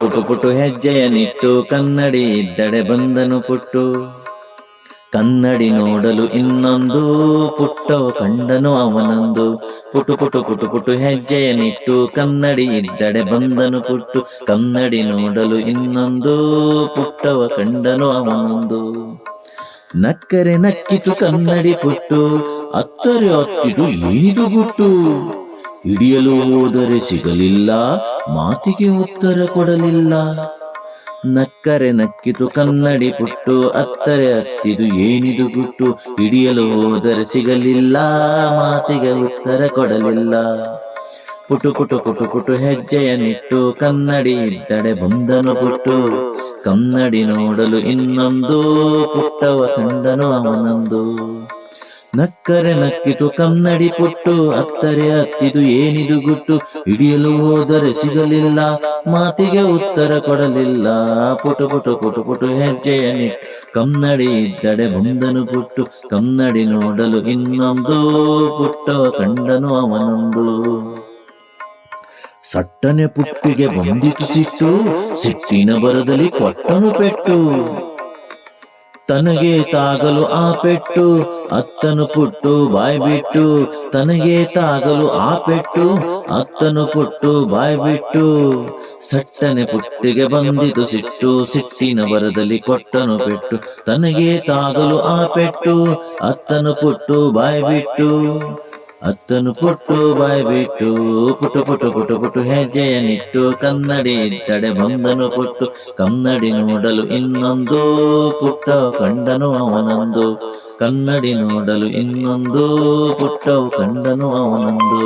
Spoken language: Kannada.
ಪುಟು ಪುಟು ಹೆಜ್ಜೆಯ ನಿಟ್ಟು ಕನ್ನಡಿ ಇದ್ದಡೆ ಬಂದನು ಪುಟ್ಟು. ಕನ್ನಡಿ ನೋಡಲು ಇನ್ನೊಂದು ಪುಟ್ಟವ ಕಂಡನು ಅವನೊಂದು. ಪುಟು ಪುಟು ಪುಟು ಪುಟು ಹೆಜ್ಜೆಯ ನಿಟ್ಟು ಕನ್ನಡಿ ಇದ್ದಡೆ ಬಂದನು ಪುಟ್ಟು. ಕನ್ನಡಿ ನೋಡಲು ಇನ್ನೊಂದು ಪುಟ್ಟವ ಕಂಡನು ಅವನೊಂದು. ನಕ್ಕರೆ ನಕ್ಕಿತು ಕನ್ನಡಿ ಪುಟ್ಟು. ಅತ್ತರೆ ಅತ್ತಿದು ಏನಿದು ಗುಟ್ಟು. ಹಿಡಿಯಲು ಹೋದರೆ ಸಿಗಲಿಲ್ಲ, ಮಾತಿಗೆ ಉತ್ತರ ಕೊಡಲಿಲ್ಲ. ನಕ್ಕರೆ ನಕ್ಕಿತು, ಕನ್ನಡಿ ಪುಟ್ಟು, ಅತ್ತರೆ ಅತ್ತಿದು, ಏನಿದು ಬಿಟ್ಟು ಹಿಡಿಯಲು ಹೋದರೆ ಸಿಗಲಿಲ್ಲ, ಮಾತಿಗೆ ಉತ್ತರ ಕೊಡಲಿಲ್ಲ. ಪುಟು ಪುಟು ಪುಟು ಪುಟು ಹೆಜ್ಜೆಯ ನಿಟ್ಟು ಕನ್ನಡಿ ಇದ್ದಡೆ ಬಂದನು ಪುಟ್ಟು ಕನ್ನಡಿ ನೋಡಲು ಇನ್ನೊಂದು ಪುಟ್ಟವ ಕಂಡನು ಅವನೊಂದು. ನಕ್ಕರೆ ನಕ್ಕಿತು, ಕನ್ನಡಿ ಪುಟ್ಟು, ಅತ್ತರೆ ಅತ್ತಿದು, ಏನಿದು ಗುಟ್ಟು, ಹಿಡಿಯಲು ಹೋದರೆ ಸಿಗಲಿಲ್ಲ, ಮಾತಿಗೆ ಉತ್ತರ ಕೊಡಲಿಲ್ಲ. ಪುಟು ಪುಟು ಪುಟು ಪುಟು ಹೆಜ್ಜೆಯನಿ ಕನ್ನಡಿ ಇದ್ದಡೆ ಬಂದನು ಪುಟ್ಟು, ಕನ್ನಡಿ ನೋಡಲು ಇನ್ನೊಂದು ಪುಟ್ಟವ ಕಂಡನು ಅವನೊಂದು. ಸಟ್ಟನೆ ಪುಟ್ಟಿಗೆ ಬಂದಿತು ಸಿಟ್ಟು, ಸಿಟ್ಟಿನ ಬರದಲ್ಲಿ ಕೊಟ್ಟನು ಪೆಟ್ಟು. ತನಗೆ ತಾಗಲು ಆ ಪೆಟ್ಟು ಅತ್ತನು ಪುಟ್ಟು ಬಾಯ್ಬಿಟ್ಟು, ತನಗೆ ತಾಗಲು ಆ ಪೆಟ್ಟು ಅತ್ತನು ಪುಟ್ಟು ಬಾಯ್ಬಿಟ್ಟು. ಸಟ್ಟನೆ ಪುಟ್ಟಿಗೆ ಬಂದಿತು ಸಿಟ್ಟು, ಸಿಟ್ಟಿನ ಬರದಲ್ಲಿ ಕೊಟ್ಟನು ಪೆಟ್ಟು, ತನಗೆ ತಾಗಲು ಆ ಪೆಟ್ಟು ಅತ್ತನು ಪುಟ್ಟು ಬಾಯ್ ಬಿಟ್ಟು ಅತ್ತನು ಪುಟ್ಟು ಬಾಯ್ ಬಿಟ್ಟು ಪುಟು ಪುಟು ಪುಟು ಪುಟು ಹೆಜ್ಜೆಯ ನಿಟ್ಟು ಕನ್ನಡಿ ತಡೆ ಬಂದನು ಪುಟ್ಟು, ಕನ್ನಡಿ ನೋಡಲು ಇನ್ನೊಂದು ಪುಟ್ಟ ಕಂಡನು ಅವನೊಂದು, ಕನ್ನಡಿ ನೋಡಲು ಇನ್ನೊಂದು ಪುಟ್ಟವು ಕಂಡನು ಅವನೊಂದು.